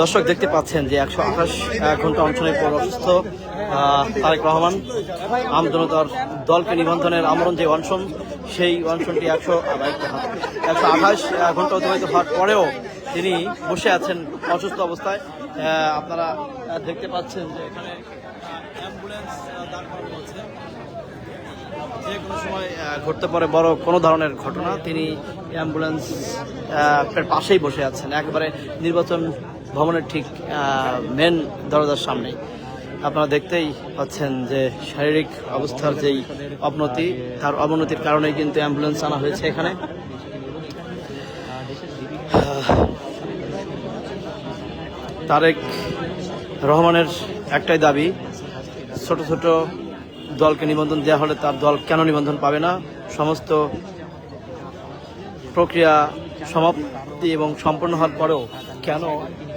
দর্শক দেখতে পাচ্ছেন যে একশো আঠাশ ঘণ্টা অঞ্চলের পর অসুস্থ তারেক রহমান। আমজনতার দলকে নিবন্ধনের আমরণ যে অনশন, সেই অনশনটি একশো একশো আঠাশ ঘণ্টা অতিবাহিত হওয়ার পরেও তিনি বসে আছেন অসুস্থ অবস্থায়। আপনারা দেখতে পাচ্ছেন যে এখানে অ্যাম্বুলেন্স দাঁড় করানো আছে যে কোনো সময় ঘটতে পারে বড় কোনো ধরনের ঘটনা, তিনি অ্যাম্বুলেন্স পাশেই বসে আছেন, একেবারে নির্বাচন ভবনের ঠিক মেন দরজার সামনে। আপনারা দেখতেই পাচ্ছেন যে শারীরিক অবস্থার যেই অবনতি, তার অবনতির কারণেই কিন্তু অ্যাম্বুলেন্স আনা হয়েছে এখানে। তারেক রহমানের একটাই দাবি, ছোট ছোট দলকে নিবন্ধন দেওয়া হলে তার দল কেন নিবন্ধন পাবে না? সমস্ত প্রক্রিয়া সমাপ্তি এবং সম্পন্ন হওয়ার পরেও কেন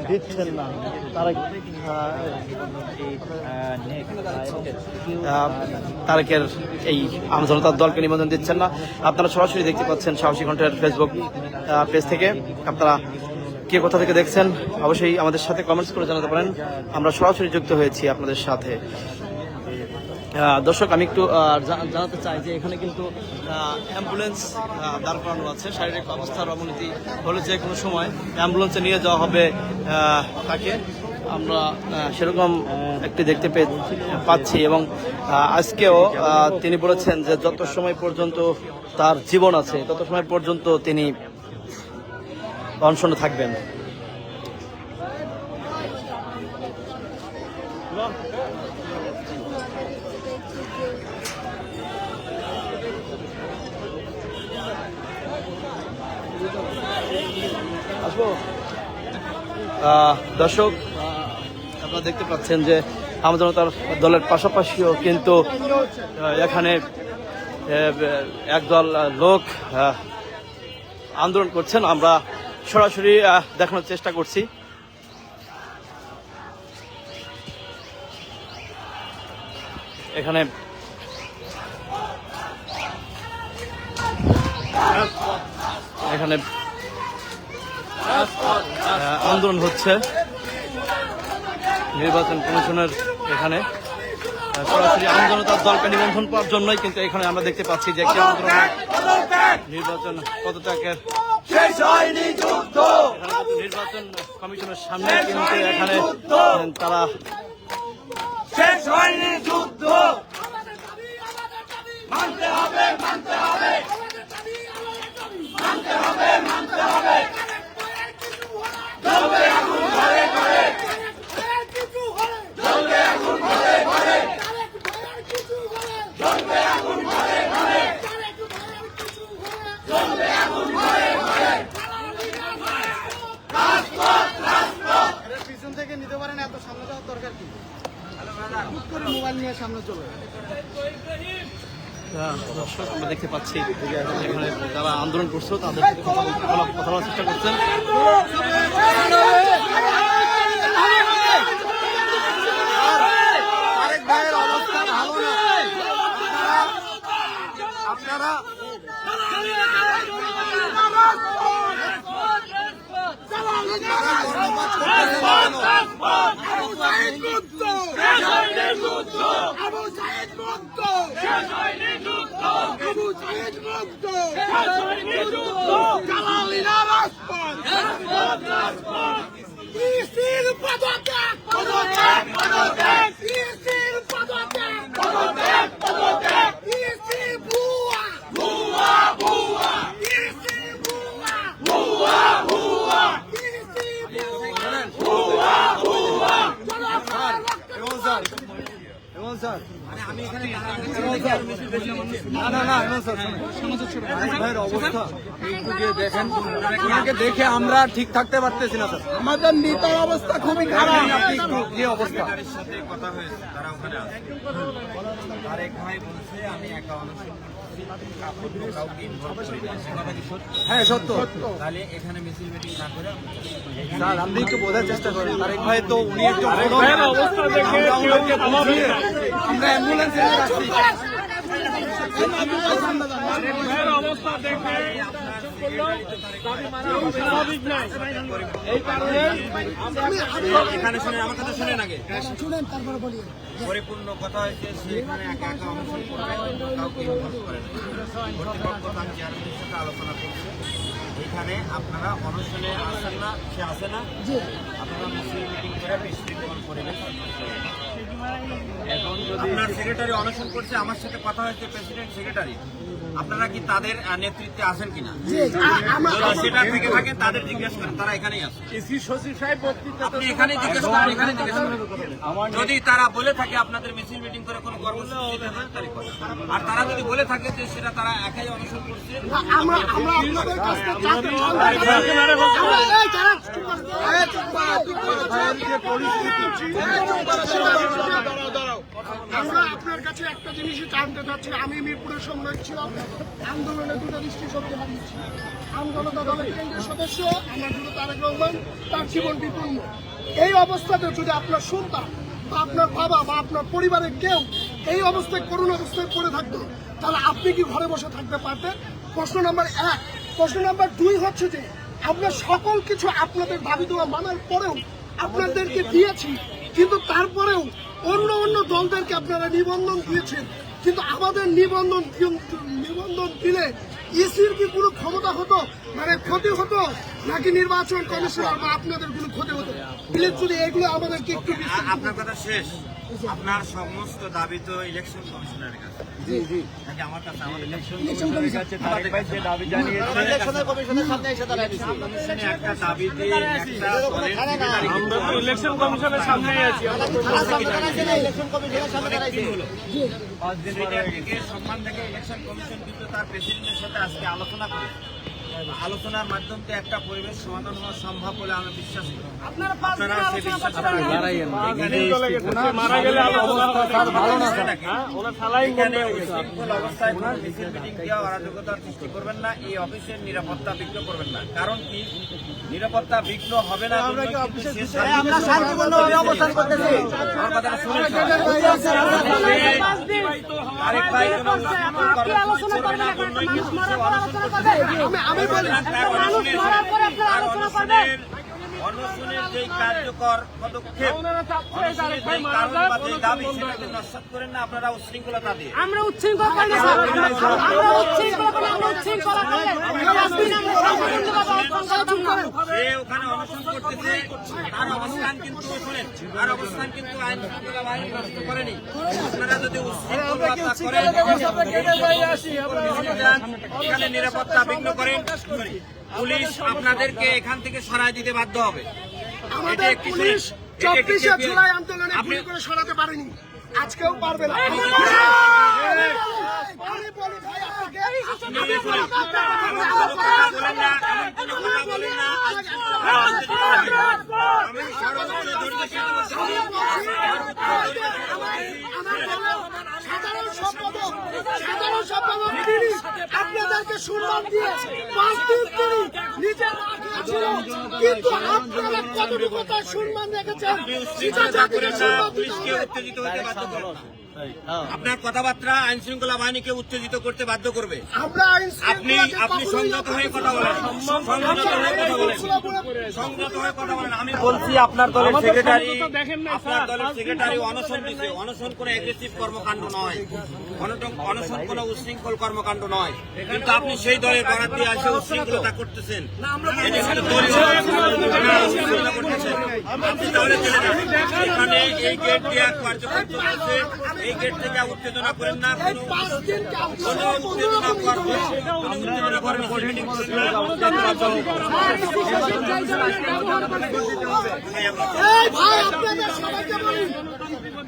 দিচ্ছেন না? তারা তারেকের এই আমজনতার দলকে নিবন্ধন দিচ্ছেন না। আপনারা সরাসরি দেখতে পাচ্ছেন সাহসী ঘণ্টার ফেসবুক পেজ থেকে। আপনারা কে কোথা থেকে দেখছেন? অবশ্যই আমাদের সাথে কমেন্টস করে জানাতে পারেন। আমরা সরাসরি যুক্ত হয়েছি আপনাদের সাথে। দর্শক, আমি একটু জানাতে চাই যে এখানে কিন্তু অ্যাম্বুলেন্স দাঁড় করানো আছে। শারীরিক অবস্থার অবনতি হলে যে কোনো সময় অ্যাম্বুলেন্সে নিয়ে যাওয়া হবে তাকে। আমরা সেরকম একটি দেখতে পাচ্ছি এবং আজকেও তিনি বলেছেন যে যত সময় পর্যন্ত তার জীবন আছে, তত সময় পর্যন্ত তিনি অনশনে থাকবেন। দর্শক আপনারা দেখতে পাচ্ছেন যে আমজনতার দলের পাশাপাশিও কিন্তু এখানে একদল লোক আন্দোলন করছেন। আমরা সরাসরি দেখানোর চেষ্টা করছি। এখানে এখানে আন্দোলন হচ্ছে নির্বাচন কমিশনের এখানে। সরাসরি আমজনতার দলকে নিবন্ধন পাওয়ার জন্যই কিন্তু এখানে আমরা দেখতে পাচ্ছি যে একটি আন্দোলন নির্বাচন পদত্যাগের নির্বাচন কমিশনের সামনে কিন্তু এখানে তারা শেষ হয়নি যুদ্ধ। মানতে হবে মানতে হবে। মানতে হবে মানতে হবে। হবে দর্শক আমরা দেখতে পাচ্ছি এখানে যারা আন্দোলন করছে তাদের কথা বলার চেষ্টা করছেন। আপনারা আবু সাইদ মুক্ত শেষ হয়নি যুদ্ধ আবু সাইদ মুক্ত শেষ হয়নি যুদ্ধ জালালিনা রাজপথ রাজপথ রাজপথ দেখে আমরা ঠিক থাকতে পারতেছি না স্যার। আমাদের নেতার অবস্থা খুবই খারাপ। আপনি অবস্থা? কথা হয়েছে তারা ওখানে আছে। আরেক ভাই বলছে আমি একা হ্যাঁ সত্য। তাহলে এখানে মিছিল মিটিং না করে স্যার আপনি একটু বোঝার চেষ্টা করেন। তারেক ভাই তো উনি একটু অবস্থা আমরা অ্যাম্বুলেন্সে নিয়ে অবস্থা দেখে পরিপূর্ণ কথা হয়েছে সে এখানে একা একা অনশন করবে কাউকে ইনভলভ আলোচনা করছে। এখানে আপনারা অনশনে আসেন না, সে আসে না। আপনারা মিছিল, মিটিং করে বিশৃঙ্খল পরিবেশ আপনার সেক্রেটারি অনশন করছে আমার সাথে কথা হয়েছে প্রেসিডেন্ট সেক্রেটারি আপনারা কি তাদের নেতৃত্বে আছেন কিনা যদি সেটা থেকে থাকেন তাদের জিজ্ঞেস করেন তারা এখানেই আছে আপনি এখানে জিজ্ঞেস করেন এখানে জিজ্ঞেস করেন যদি তারা বলে থাকে আপনাদের মিছিল মিটিং করে কোনো কর্মসূচি হয়, আর তারা যদি বলে থাকে যে সেটা তারা একাই অনুসরণ করছে আমরা আমরা আপনার কাছে একটা জিনিসই জানতে চাচ্ছি। আমি মিরপুরের সময় ছিলাম। আন্দোলনে দুটো দৃষ্টি শক্তি হারিয়েছি। আন্দোলন দলের কেন্দ্রীয় সদস্য আমার গুরু তারেক রহমান তার জীবন বিপন্ন এই অবস্থাতে যদি আপনার সন্তান বা আপনার বাবা বা আপনার পরিবারের কেউ এই অবস্থায় করুণ অবস্থায় পড়ে থাকতো তাহলে আপনি কি ঘরে বসে থাকতে পারতেন? প্রশ্ন নাম্বার এক। প্রশ্ন নাম্বার দুই হচ্ছে যে আমরা সকল কিছু আপনাদের দাবি দেওয়া মানার পরেও আপনাদেরকে দিয়েছি কিন্তু তারপরেও অন্য অন্য দলদেরকে আপনারা নিবন্ধন দিয়েছেন, কিন্তু আমাদের নিবন্ধন নিবন্ধন দিলে ইসির কি কোনো ক্ষমতা হতো? মানে ক্ষতি হতো? নাকি নির্বাচন কমিশনার বা আপনাদের কোনো ক্ষতি হতো? যদি এগুলো আমাদেরকে একটু আপনার কথা শেষ। আপনার সমস্ত দাবি তো ইলেকশন কমিশনারের কাছে। নাকি আমার কাছে? আমার ইলেকশন কমিশনারের কাছে। তারেক ভাই যে দাবি জানিয়েছে। ইলেকশনের কমিশনের সামনে এসে দাঁড়ায় একটা দাবি দিয়ে একটা দলের secretary ইলেকশন কমিশনের সামনেই আছি থানার সামনে দাঁড়াইছে না, ইলেকশন কমিশনের সামনে দাঁড়াইছে। সেটার দিকে সম্মান থেকে ইলেকশন কমিশন কিন্তু তার প্রেসিডেন্টের সাথে আজকে আলোচনা করে আলোচনার মাধ্যম দিয়ে একটা পরিবেশ সমাধান হওয়া সম্ভব বলে আমি বিশ্বাস করি। আপনারা সেই বিশ্বাস মারা গেলে ভালো না অবস্থায় মিছিল মিটিং দেওয়া অরাজকতার সৃষ্টি করবেন না। এই অফিসের নিরাপত্তা বিঘ্ন করবেন না। কারণ কি? নিরাপত্তা বিঘ্ন হবে না? আরেক ভাই কর্মসূচি করবে না জন্যই কিন্তু সে অনশন অনশনের যেই কার্যকর পদক্ষেপ অনশনের যেই কারণ বা দাবি সেটাকে নস্বাত করেন না আপনারা উশৃঙ্খলতা দিয়ে। আমরা উচ্ছৃঙ্খল করি না স্যার। আমরা উচ্ছৃঙ্খল করি আমরা উচ্ছৃঙ্খল করলে রাজনীতি আমরা সম্পূর্ণভাবে অবস্থান করব। সে ওখানে অনশন করতেছে তার অবস্থান কিন্তু শোনেন তার অবস্থান কিন্তু আইন শৃঙ্খলা বাহিনী নষ্ট করেনি। আপনারা যদি উশৃঙ্খলতা করেন এখানে নিরাপত্তা বিঘ্ন করেন। পুলিশ আপনাদেরকে এখান থেকে সরাই দিতে বাধ্য হবে আমাদের পুলিশ চব্বিশে জুলাই আন্দোলনে আপনি করে সরাতে পারেনি আজকেও পারবে না আমি আপনাকে আপনি শুনেন, এমন কোনো কথা বলেন না এমন কোনো কথা বলেন না আমি সর্বোচ্চ ধৈর্যশীল বলছি। সাধারণ সম্পাদক সাধারণ আপনাদেরকে সম্মান দিয়ে পাঁচ দিন তিনি নিজের ছিল কিন্তু আপনারা কতটুকু তার সম্মান রেখেছেন সম্মান দিতে হবে। আপনার কথাবার্তা আইন শৃঙ্খলা বাহিনীকে উত্তেজিত করতে বাধ্য করবে। আপনি আপনি সংযত হয়ে কথা বলেন। সংযত হয়ে কথা বলেন। সংযত হয়ে কথা বলেন। আমি বলছি আপনার দলের সেক্রেটারি আপনার দলের সেক্রেটারি অনশন দিছে। অনশন কোনো এগ্রেসিভ কর্মকাণ্ড নয়। অনশন কোনো উশৃঙ্খল কর্মকাণ্ড নয়। কিন্তু আপনি সেই দলের বরাদ দিয়ে এসে উশৃঙ্খলতা করতেছেন। আপনি যান। এখানে এই গেট দিয়ে কার্যক্রম চলতেছে। এই গেট থেকে উত্তেজনা করেন না কোনো পাঁচ দিন কোনো উত্তেজনা উত্তেজনা করবে মিটিং করবে এই ভাই আপনাদের সবাইকে বলি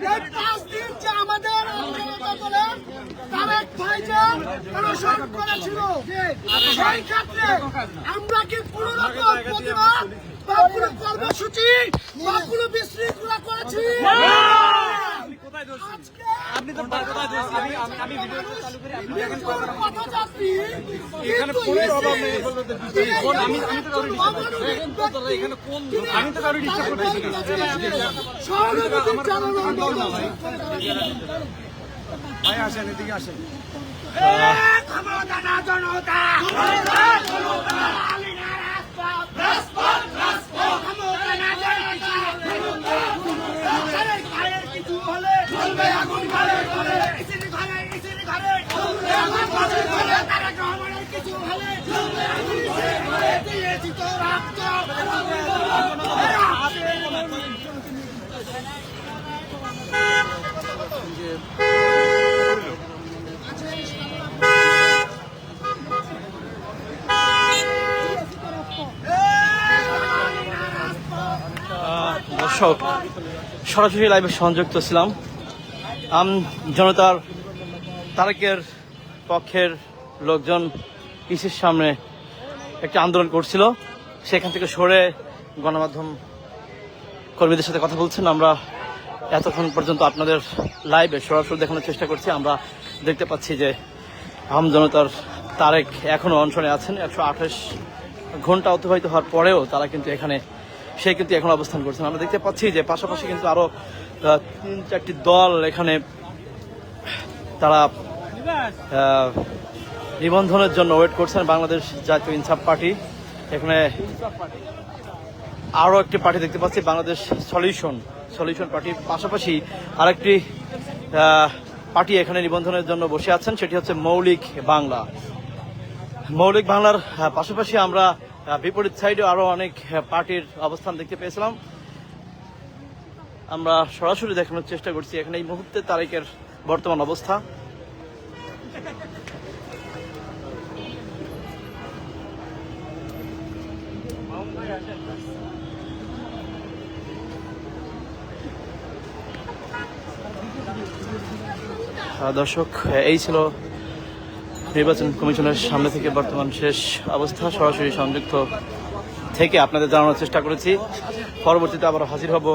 এই পাঁচ দিন যে আমাদের আন্দোলন করেন তারেক ভাই যে অনশন করেছিল সেই ক্ষেত্রে আমরা কি কোনো রকম প্রতিবাদ বা কোনো কর্মসূচি বা কোনো বিশৃঙ্খলা করেছি? আপনি তো? আমি আমি- আমি ভিডিও চালু করি আপনি দেখেন এখানে ফোনের অভাব নেই। ফোন আমি আমি তো ডিস্টার্ব এখানে কোন আমি তো ডিস্টার্ব ভাই আসেন এদিকে আসেন। দর্শক সরাসরি লাইভে সংযুক্ত ছিলাম। আম জনতার তারেকের পক্ষের লোকজন ইসির সামনে একটা আন্দোলন করছিল। সেখান থেকে সরে গণমাধ্যম কর্মীদের সাথে কথা বলছেন। আমরা এতক্ষণ পর্যন্ত আপনাদের লাইভে সরাসরি দেখানোর চেষ্টা করছি। আমরা দেখতে পাচ্ছি যে আম জনতার তারেক এখনও অনশনে আছেন। একশো আঠাশ ঘণ্টা অতিবাহিত হওয়ার পরেও তারা কিন্তু এখানে, সে কিন্তু এখন অবস্থান করছেন। আমরা দেখতে পাচ্ছি যে পাশাপাশি কিন্তু আরও তিন চারটি দল এখানে তারা নিবন্ধনের জন্য ওয়েট করছেন বাংলাদেশ জাতীয় ইনসাফ পার্টি। এখানে আরও একটি পার্টি দেখতে পাচ্ছি, বাংলাদেশ সলিউশন সলিউশন পার্টির পাশাপাশি আরেকটি পার্টি এখানে নিবন্ধনের জন্য বসে আছেন, সেটি হচ্ছে মৌলিক বাংলা। মৌলিক বাংলার পাশাপাশি আমরা বিপরীত সাইডে আরও অনেক পার্টির অবস্থান দেখতে পেয়েছিলাম। আমরা সরাসরি দেখানোর চেষ্টা করছি, এখানে এই মুহূর্তে তারিখের বর্তমান অবস্থা। দর্শক, এই ছিল নির্বাচন কমিশনের সামনে থেকে বর্তমান শেষ অবস্থা। সরাসরি সংযুক্ত থেকে আপনাদের জানানোর চেষ্টা করেছি। পরবর্তীতে আবার হাজির হব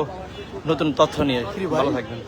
নতুন তথ্য নিয়ে। ভালো থাকবেন।